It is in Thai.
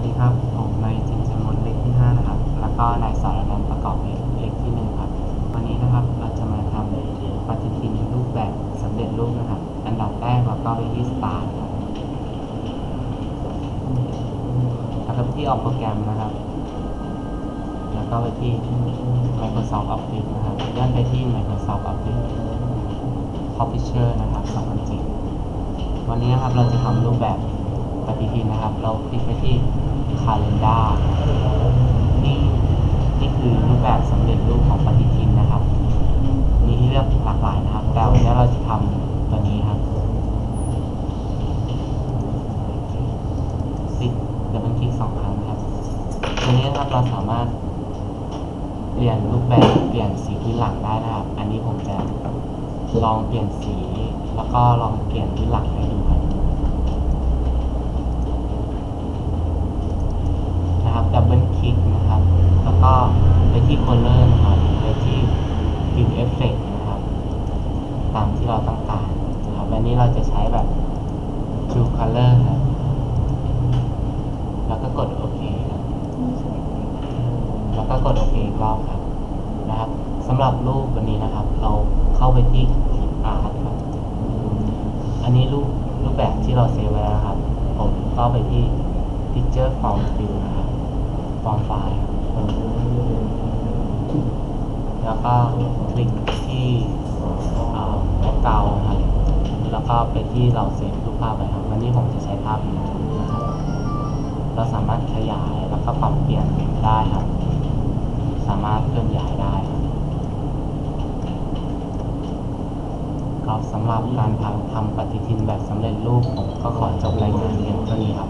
วัสดีครับ ผมนายจินชมนเลขที่ 5 นะครับ แล้วก็นายสารนันประกอบเลขเลขที่1ครับวันนี้นะครับเราจะมาทำปฏิทินรูปแบบสำเร็จรูปนะครับ อันดับแรกเราก็ไปที่ Start ครับแล้วก็ไปที่ออกโปรแกรมนะครับ แล้วก็ไปที่ Microsoft Office นะครับเลื่อนไปที่ Microsoft Office Publisher นะครับ2007วันนี้นะครับเราจะทำรูปแบบปฏิทินนะครับ เราคลิกไปที่ Calendar นี่นี่คือรูปแบบสำเร็จรูปของปฏิทินนะครับ มีให้เลือกหลากหลายนะครับแต่วันนี้เราจะทำตัวนี้ครับซิกดับเบิลคลิกสองครั้งครับตัวนี้นะครับเราสามารถเปลี่ยนรูปแบบเปลี่ยนสีพื้นหลังได้นะครับ อันนี้ผมจะลองเปลี่ยนสี แล้วก็ลองเปลี่ยนพื้นหลังให้ดูครับนะครับดับเบิลคลิกนะครับ แล้วก็ไป ที่ color นะครับไปที่ fill effect นะครับ ตามที่เราต้องการนะครับวันนี้เราจะใช้แบบ true color ครับ แล้วก็กดโอเคครับแล้วก็กดโอเคอีกรอบครับนะครับสำหรับรูปวันนี้นะครับ เราเข้าไปที่อาร์ตครับ อันนี้รูปรูปแบบที่เราเซฟไว้แล้วนะครับ ผมเข้าไปที่ picture from fill นะครับ from file ครับ แล้วก็คลิกที่แบ็กกราวครับแล้วก็ไปที่เราเซฟรูปภาพไว้ครับวันนี้ผมจะใช้ภาพนี้นะครับเราสามารถขยายแล้วก็ปรับเปลี่ยนได้ครับ สามารถเคลื่อนย้ายได้ครับสำหรับการทำทำปฏิทินแบบสำเร็จรูปผมก็ขอจบรายงานเพียงเท่านี้ครับ